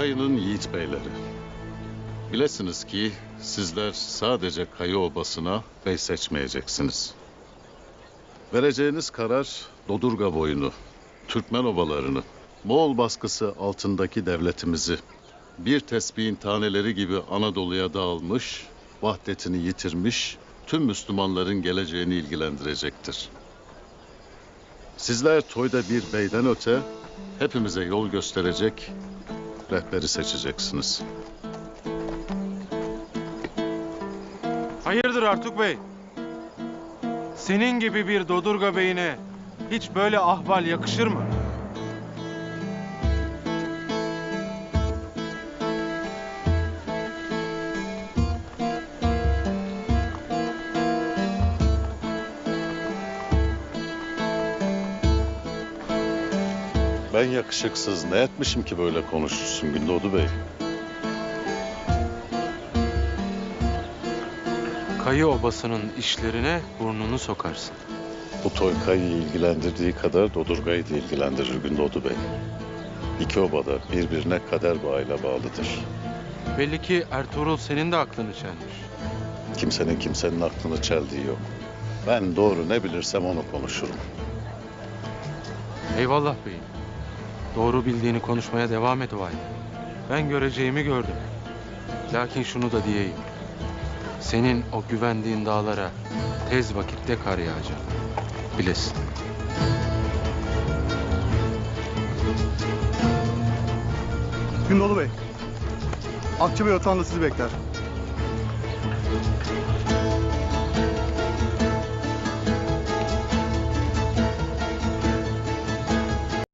Kayı'nın yiğit beyleri. Bilesiniz ki sizler sadece Kayı Obası'na bey seçmeyeceksiniz. Vereceğiniz karar Dodurga boyunu, Türkmen obalarını, Moğol baskısı altındaki devletimizi bir tesbihin taneleri gibi Anadolu'ya dağılmış, vahdetini yitirmiş tüm Müslümanların geleceğini ilgilendirecektir. Sizler toyda bir beyden öte hepimize yol gösterecek rehberi seçeceksiniz. Hayırdır Artuk Bey? Senin gibi bir Dodurga beyine hiç böyle ahval yakışır mı? Ben yakışıksız ne etmişim ki böyle konuşursun Gündoğdu Bey? Kayı obasının işlerine burnunu sokarsın. Bu toy Kayı'yı ilgilendirdiği kadar Dodurga'yı da ilgilendirir Gündoğdu Bey. İki obada birbirine kader bağıyla bağlıdır. Belli ki Ertuğrul senin de aklını çelmiş. Kimsenin kimsenin aklını çeldiği yok. Ben doğru ne bilirsem onu konuşurum. Eyvallah beyim. Doğru bildiğini konuşmaya devam et o. Ben göreceğimi gördüm. Lakin şunu da diyeyim. Senin o güvendiğin dağlara tez vakitte kar yağacak. Bilesin. Gündoğdu Bey. Akçı Bey otağında sizi bekler.